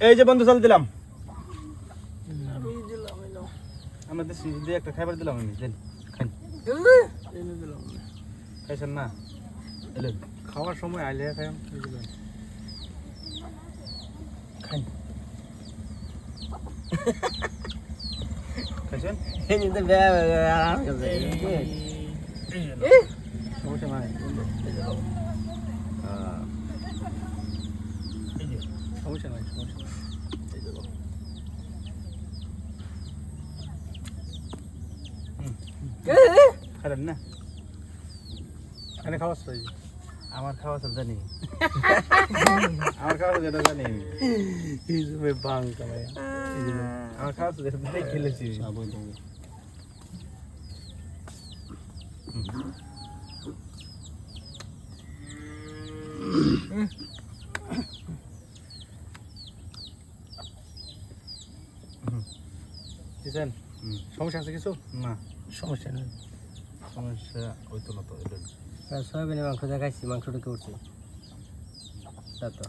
এই যে বন্ধু চাল দিলাম। আমাদের দিয়ে একটা খাবার দিলাম আমি দেন খান খাইছেন না? এলেন খাওয়ার সময় আইলে খাই খান খাইছেন? সমস্যা নাই। এই যে। সমস্যা নাই সমস্যা নাই। খাবেন না? এখানে খাওয়াস আমার খাওয়া সব জানি। আমার খাওয়া যেটা জানি। আমি এই যে বাং কামাই আমার খাওয়া হুম। সমস্যা আছে কিছু? না। সমস্যা নেই। সমস্যা ওই তো না তো এলেন সয়াবিনের মাংস দেখাইছি মাংসটা কি করছে তা তো।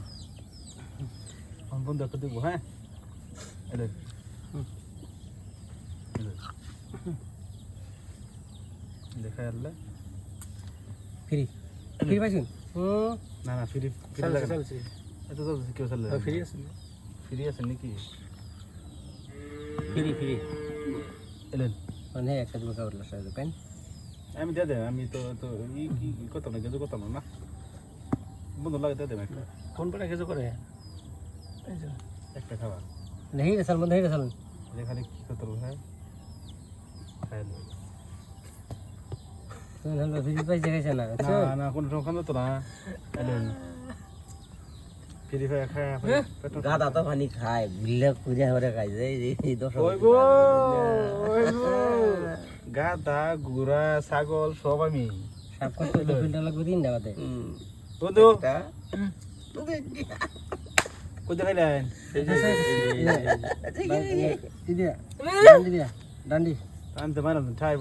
বন্ধু একটা দেখব হ্যাঁ? দেখা। আসলে ফ্রি। ফ্রি পাইছেন? হুম। না না ফ্রি ফ্রি লাগে এত চলছে। কেউ ফ্রি আছে? ফ্রি আছে নাকি? Free free. এলেন। মানে একটা দুটো কাপড় লাগাই দোকান আমি দিয়ে দেব আমি তো তো ই কি করতাম না কিছু করতাম না বন্ধু লাগে দিয়ে দেব একটা। ফোন করে কিছু করে। এই যে। একটা খাবার। নেই রে সালমান নেই রে সালমান। এখানে কি হবে হ্যাঁ? খাই তুমি ফ্রি পাইছে খাইছে না না না কোনো সময় খান তো না। এলেন। ফ্রি ফায়ার খায় গাদা তো পানি খায় বিল্লা খুঁজে হরে খাই যে এই দশ ওই গো ওই গুড়া ছাগল সব আমি ফিল্টার লাগবে বন্ধু কোথায় ডান্ডি মারাম ঠাই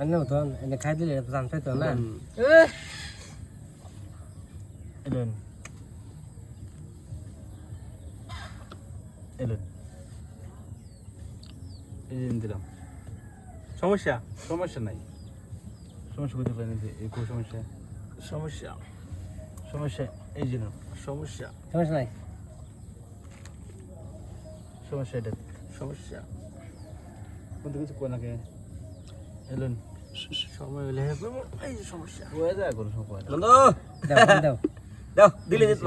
আনে তো এনে খাই দিলে জান পাই তো না এলেন। দিলাম। সমস্যা? সমস্যা নাই। সমস্যা করতে পারেন এই কোন সমস্যা। সমস্যা। সমস্যা এই জন্য সমস্যা। সমস্যা নাই। সমস্যা এটা। সমস্যা। বন্ধু কিছু কয় নাকি এলেন। সময় হলে এই সমস্যা। কয়ে যায় কোনো সময়? দাও দাও দাও। দিলে দিত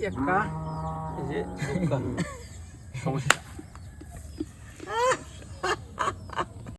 একা। এই যে একা। সমস্যা